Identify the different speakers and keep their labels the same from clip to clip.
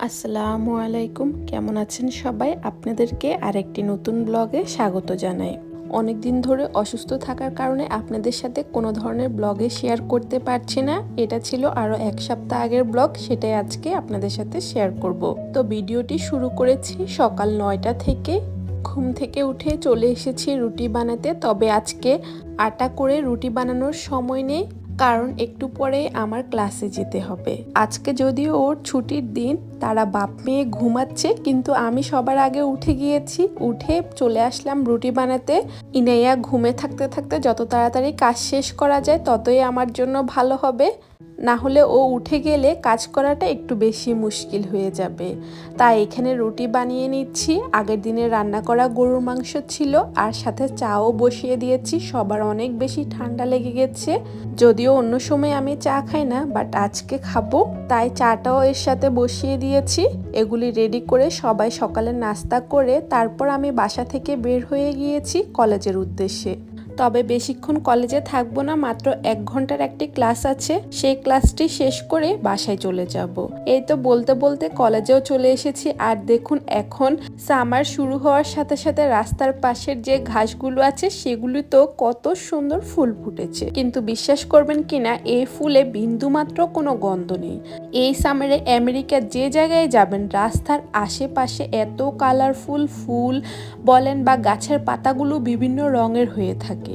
Speaker 1: আসসালামু আলাইকুম। কেমন আছেন সবাই? আপনাদেরকে আরেকটি নতুন ব্লগে স্বাগত জানাই। অনেক দিন ধরে অসুস্থ থাকার কারণে আপনাদের সাথে কোনো ধরনের ব্লগে শেয়ার করতে পারছি না। এটা ছিল আরও এক সপ্তাহ আগের ব্লগ, সেটাই আজকে আপনাদের সাথে শেয়ার করব। তো ভিডিওটি শুরু করেছি সকাল নয়টা থেকে। ঘুম থেকে উঠে চলে এসেছি রুটি বানাতে। তবে আজকে আটা করে রুটি বানানোর সময় নেই। কারণ একটু পরে আমার ক্লাসে যেতে হবে। আজকে যদিও ওর ছুটির দিন, তারা বাপ মেয়ে ঘুমাচ্ছে, কিন্তু আমি সবার আগে উঠে গিয়েছি। উঠে চলে আসলাম রুটি বানাতে। ইনাইয়া ঘুমে থাকতে থাকতে যত তাড়াতাড়ি কাজ শেষ করা যায়, ততই আমার জন্য ভালো হবে। না হলে ও উঠে গেলে কাজ করাটা একটু বেশি মুশকিল হয়ে যাবে। তাই এখানে রুটি বানিয়ে নিচ্ছি। আগের দিনে রান্না করা গরুর মাংস ছিল, আর সাথে চাও বসিয়ে দিয়েছি। সবার অনেক বেশি ঠান্ডা লেগে গেছে। যদিও অন্য সময় আমি চা খাই না বাট আজকে খাব। তাই চাটাও এর সাথে বসিয়ে দিয়েছি। এগুলি রেডি করে সবাই সকালে নাস্তা করে, তারপর আমি বাসা থেকে বের হয়ে গিয়েছি কলেজের উদ্দেশ্যে। তবে বেশিক্ষণ কলেজে থাকব না, মাত্র এক ঘণ্টার একটি ক্লাস আছে, সেই ক্লাসটি শেষ করে বাসায় চলে যাব। এই তো বলতে বলতে কলেজেও চলে এসেছি, আর দেখুন এখন সামার শুরু হওয়ার সাথে সাথে রাস্তার পাশের যে ঘাসগুলো আছে, সেগুলি তো কত সুন্দর ফুল ফুটেছে। কিন্তু বিশ্বাস করবেন কিনা, এই ফুলে বিন্দুমাত্র কোনো গন্ধ নেই। এই সামারে আমেরিকার যে জায়গায় যাবেন, রাস্তার আশেপাশে এত কালারফুল ফুল, বলেন বা গাছের পাতাগুলো বিভিন্ন রঙের হয়ে থাকে।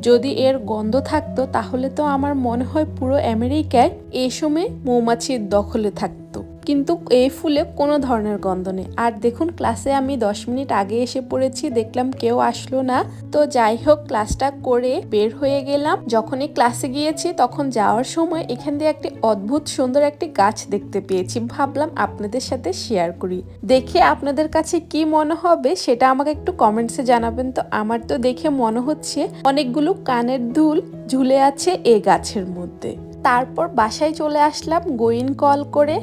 Speaker 1: যদি এর গন্ধ থাকতো, তাহলে তো আমার মনে হয় পুরো আমেরিকায় এই সময় মৌমাছির দখলে থাকতো। কিন্তু এই ফুলে কোনো ধরনের গন্ধ নেই। আর দেখুন, ক্লাসে আমি দশ মিনিট আগে এসে পড়েছি, দেখলাম কেউ আসলো না। তো যাই হোক, ক্লাসটা করে বের হয়ে গেলাম। যখনই ক্লাসে গিয়েছি, তখন যাওয়ার সময় এখান দিয়ে একটি অদ্ভুত সুন্দর একটি গাছ দেখতে পেয়েছি। ভাবলাম আপনাদের সাথে শেয়ার করি। দেখে আপনাদের কাছে কি মনে হবে, সেটা আমাকে একটু কমেন্টসে জানাবেন। তো আমার তো দেখে মনে হচ্ছে, অনেকগুলো কানের দুল ঝুলে আছে এই গাছের মধ্যে। তারপর বাসায় চলে আসলাম গোইন কল করে।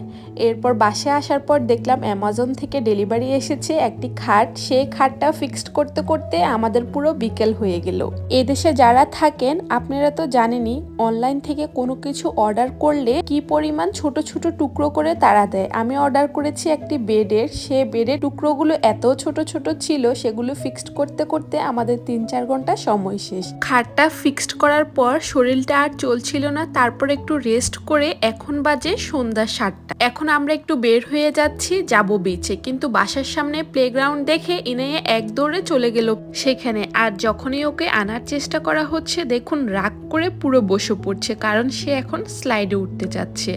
Speaker 1: এরপর বাসায় আসার পর দেখলাম অ্যামাজন থেকে ডেলিভারি এসেছে একটি খাট। সেই খাটটা ফিক্সড করতে করতে আমাদের পুরো বিকেল হয়ে গেল। এদেশে যারা থাকেন, আপনারা তো জানেনই অনলাইন থেকে কোনো কিছু অর্ডার করলে কি পরিমাণ ছোট ছোট টুকরো করে তারা দেয়। আমি অর্ডার করেছি একটি বেডের। সে বেডের টুকরোগুলো এত ছোট ছোট ছিল, সেগুলো ফিক্সড করতে করতে আমাদের তিন চার ঘণ্টা সময় শেষ। খাটটা ফিক্সড করার পর শরীরটা আর চলছিল না। তারপর একটু রেস্ট করে এখন বাজে সন্ধ্যা সাতটা। এখন আমরা একটু বের হয়ে যাচ্ছি, যাব বিচে কিন্তু বাসার সামনে প্লেগ্রাউন্ড দেখে ইনাইয়ে এক দৌড়ে চলে গেল সেখানে। আর যখনই ওকে আনার চেষ্টা করা হচ্ছে, দেখুন রাগ করে পুরো বসে পড়ছে, কারণ সে এখন স্লাইডে উঠতে যাচ্ছে।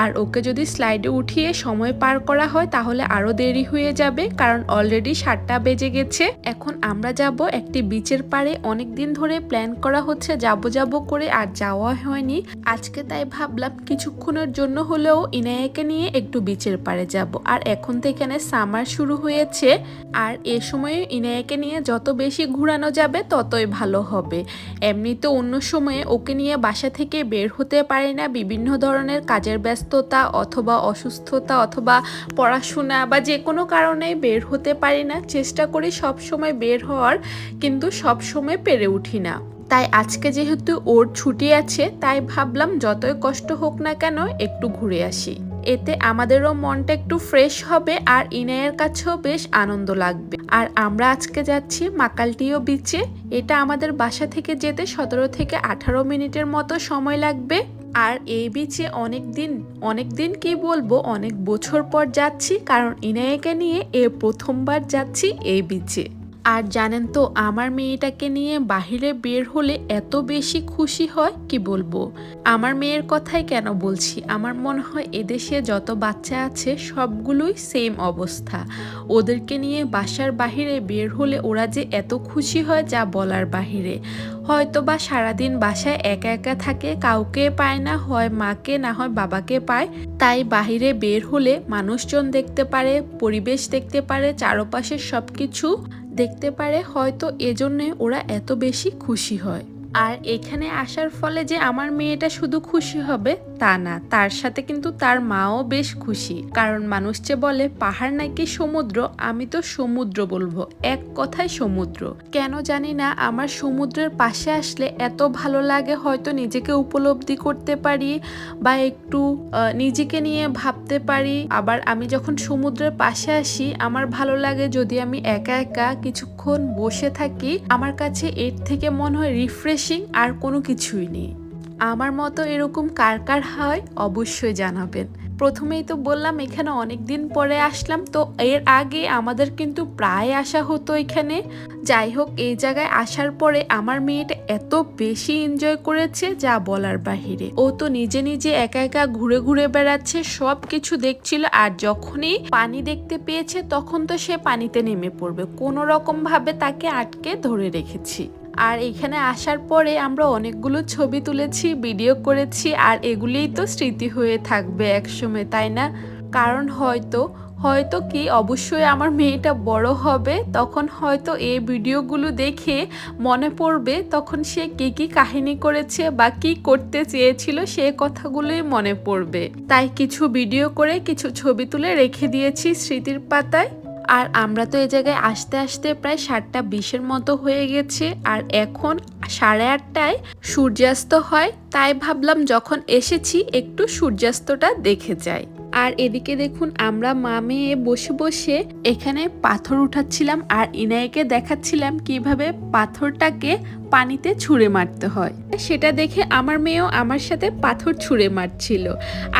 Speaker 1: আর ওকে যদি স্লাইডে উঠিয়ে সময় পার করা হয়, তাহলে আরও দেরি হয়ে যাবে, কারণ অলরেডি সাতটা বেজে গেছে। এখন আমরা যাব একটি বিচের পাড়ে। অনেক দিন ধরে প্ল্যান করা হচ্ছে, যাব যাব করে, আর যাওয়া হয়নি। আজকে তাই ভাবলাম কিছুক্ষণের জন্য হলেও ইনায়াকে নিয়ে একটু বিচের পারে যাব। আর এখন তো এখানে সামার শুরু হয়েছে। আর এ সময়ে ইনায়াকে নিয়ে যত বেশি ঘুরানো যাবে, ততই ভালো হবে। এমনিতে অন্য সময়ে ওকে নিয়ে বাসা থেকে বের হতে পারি না। বিভিন্ন ধরনের কাজের ব্যস্ততা অথবা অসুস্থতা অথবা পড়াশোনা বা যে কোনো কারণে বের হতে পারি না। চেষ্টা করি সব সময় বের হওয়ার, কিন্তু সব সময় পেরে উঠি না। তাই আজকে যেহেতু ওর ছুটি আছে, তাই ভাবলাম যতই কষ্ট হোক না কেন একটু ঘুরে আসি। এতে আমাদেরও মনটা একটু ফ্রেশ হবে আর ইনায়ের কাছেও বেশ আনন্দ লাগবে। আর আমরা আজকে যাচ্ছি মাকালটিও বিচে এটা আমাদের বাসা থেকে যেতে সতেরো থেকে আঠারো মিনিটের মতো সময় লাগবে। আর এই বিচে অনেক দিন অনেক দিন কি বলব, অনেক বছর পর যাচ্ছি, কারণ ইনায়েকে নিয়ে এ প্রথমবার যাচ্ছি এই বিচে আর জানেন তো, আমার মেয়েটাকে নিয়ে বাহিরে বের হলে এত বেশি খুশি হয়, কি বলব? আমার মেয়ের কথাই কেন বলছি? আমার মনে হয় এদেশে যত বাচ্চা আছে, সবগুলোই সেম অবস্থা। ওদেরকে নিয়ে বাসার বাহিরে বের হলে ওরা যে এত খুশি হয়, যা বলার বাহিরে। হয়তো বা সারাদিন বাসায় একা একা থাকে, কাউকে পায় না, হয় মাকে, না হয় বাবাকে পায়। তাই বাহিরে বের হলে মানুষজন দেখতে পারে, পরিবেশ দেখতে পারে, চারপাশের সব কিছু দেখতে পারে হয়তো এজন্যে ওরা এত বেশি খুশি হয়। আর এখানে আসার ফলে যে আমার মেয়েটা শুধু খুশি হবে, তা না, তার সাথে কিন্তু তার মাও বেশ খুশি। কারণ মানুষ যে বলে, পাহাড় নাকি সমুদ্র? আমি তো সমুদ্র বলব, এক কথায় সমুদ্র। কেন জানি না, আমার সমুদ্রের পাশে আসলে এত ভালো লাগে, হয়তো নিজেকে উপলব্ধি করতে পারি বা একটু নিজেকে নিয়ে ভাবতে পারি। আবার আমি যখন সমুদ্রের পাশে আসি, আমার ভালো লাগে যদি আমি একা একা কিছুক্ষণ বসে থাকি। আমার কাছে এর থেকে মনে হয় রিফ্রেশিং আর কোনো কিছুই নেই। আমার মতো এরকম কার কার হয় অবশ্যই জানাবেন। প্রথমেই তো বললাম, এখানে অনেক দিন পরে আসলাম, তো এর আগে আমাদের কিন্তু প্রায় আসা হতো এখানে। যাই হোক, এই জায়গায় আসার পরে আমার মেয়েটা এত বেশি এনজয় করেছে যা বলার বাহিরে। ও তো নিজে নিজে একা একা ঘুরে ঘুরে বেড়াচ্ছে সব কিছু দেখছিল আর যখনই পানি দেখতে পেয়েছে, তখন তো সে পানিতে নেমে পড়বে। কোনো রকম ভাবে তাকে আটকে ধরে রেখেছি। আর এখানে আসার পরে আমরা অনেকগুলো ছবি তুলেছি ভিডিও করেছি আর এগুলিই তো স্মৃতি হয়ে থাকবে একসময়, তাই না? কারণ হয়তো হয়তো কি অবশ্যই আমার মেয়েটা বড় হবে, তখন হয়তো এই ভিডিওগুলো দেখে মনে পড়বে তখন সে কি কি কাহিনী করেছে বা কি করতে চেয়েছিল সে কথাগুলোই মনে পড়বে। তাই কিছু ভিডিও করে কিছু ছবি তুলে রেখে দিয়েছি স্মৃতির পাতায়। আর আমরা তো এই জায়গায় আসতে আসতে প্রায় সাতটা বিশের মতো হয়ে গেছে, আর এখন সাড়ে আটটায় সূর্যাস্ত হয়, তাই ভাবলাম যখন এসেছি একটু সূর্যাস্তটা দেখে যাই। আর এদিকে দেখুন আমরা মা মেয়ে বসে বসে এখানে পাথর উঠাচ্ছিলাম আর ইনাইকে দেখাচ্ছিলাম কীভাবে পাথরটাকে পানিতে ছুঁড়ে মারতে হয়। সেটা দেখে আমার মেয়েও আমার সাথে পাথর ছুঁড়ে মারছিল।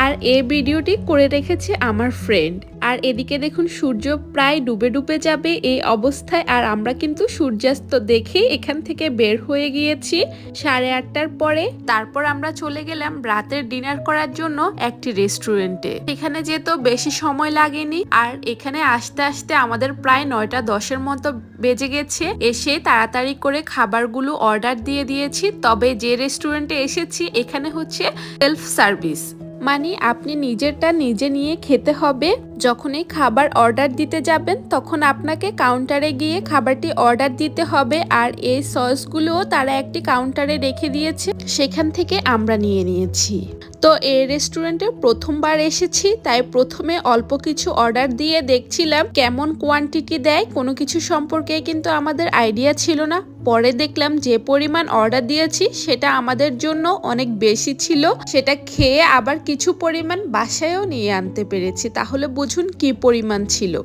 Speaker 1: আর এই ভিডিওটি করে রেখেছে আমার ফ্রেন্ড আর এদিকে দেখুন, সূর্য প্রায় ডুবে ডুবে যাবে এই অবস্থায়। আর আমরা কিন্তু সূর্যাস্ত দেখে এখান থেকে বের হয়ে গিয়েছি সাড়ে আটটার পরে। তারপর আমরা চলে গেলাম রাতের ডিনার করার জন্য একটি রেস্টুরেন্টে। এখানে যেহেতু বেশি সময় লাগেনি, আর এখানে আসতে আসতে আমাদের প্রায় নয়টা দশের মতো বেজে গেছে, এসে তাড়াতাড়ি করে খাবারগুলো অর্ডার দিয়ে দিয়েছি। তবে যে রেস্টুরেন্টে এসেছি, এখানে হচ্ছে সেলফ সার্ভিস। মানে আপনি নিজেরটা নিজে নিয়ে খেতে হবে। যখনই খাবার অর্ডার দিতে যাবেন, তখন আপনাকে কাউন্টারে গিয়ে খাবারটি অর্ডার দিতে হবে আর এই সসগুলোও তারা একটি কাউন্টারে রেখে দিয়েছে। সেখান থেকে আমরা নিয়ে নিয়েছি। তো এই রেস্টুরেন্টে প্রথমবার এসেছি, তাই প্রথমে অল্প কিছু অর্ডার দিয়ে দেখছিলাম কেমন কোয়ান্টিটি দেয়, কোনো কিছু সম্পর্কে কিন্তু আমাদের আইডিয়া ছিল না। পরে দেখলাম যে পরিমাণ অর্ডার দিয়েছি, সেটা আমাদের জন্য অনেক বেশি ছিল। সেটা খেয়ে আবার কিছু পরিমাণ বাসায়ও নিয়ে আনতে পেরেছি। তাহলে বুঝুন কি পরিমাণ ছিল।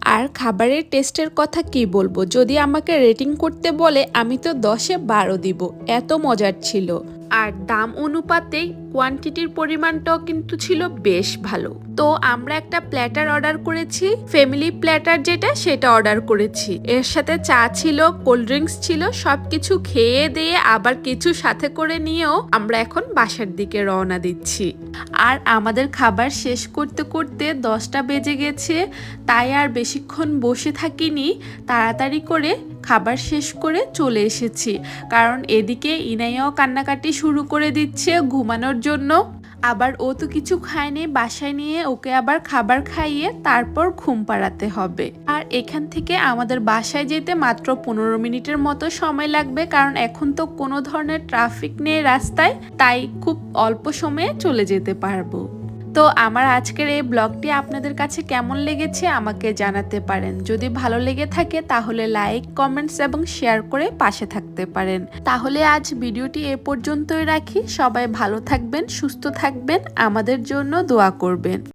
Speaker 1: আর খাবারের টেস্টের কথা কি বলব? যদি আমাকে রেটিং করতে বলে, আমি তো দশে বারো দিব। এত মজার ছিল। আর দাম অনুপাতে কোয়ান্টিটির পরিমাণটাও কিন্তু ছিল বেশ ভালো। তো আমরা একটা প্ল্যাটার অর্ডার করেছি ফ্যামিলি প্ল্যাটার যেটা সেটা অর্ডার করেছি। এর সাথে চা ছিল কোল্ড ড্রিঙ্কস ছিল, সবকিছু খেয়ে দিয়ে আবার কিছু সাথে করে নিয়েও আমরা এখন বাসার দিকে রওনা দিচ্ছি। আর আমাদের খাবার শেষ করতে করতে দশটা বেজে গেছে, তাই আর বেশিক্ষণ বসে থাকিনি, তাড়াতাড়ি করে খাবার শেষ করে চলে এসেছি। কারণ এদিকে ইনাইয়াও কান্নাকাটি শুরু করে দিচ্ছে ঘুমানোর জন্য। আবার ও তো কিছু খায়নি, বাসায় নিয়ে ওকে আবার খাবার খাইয়ে তারপর ঘুম পাড়াতে হবে। আর এখান থেকে আমাদের বাসায় যেতে মাত্র পনেরো মিনিটের মতো সময় লাগবে, কারণ এখন তো কোনো ধরনের ট্রাফিক নেই রাস্তায়, তাই খুব অল্প সময়ে চলে যেতে পারব। তো আমার আজকের এই ব্লগটি আপনাদের কাছে কেমন লেগেছে আমাকে জানাতে পারেন। যদি ভালো লেগে থাকে তাহলে লাইক, কমেন্টস এবং শেয়ার করে পাশে থাকতে পারেন। তাহলে আজ ভিডিওটি এ পর্যন্তই রাখি। সবাই ভালো থাকবেন, সুস্থ থাকবেন, আমাদের জন্য দোয়া করবেন।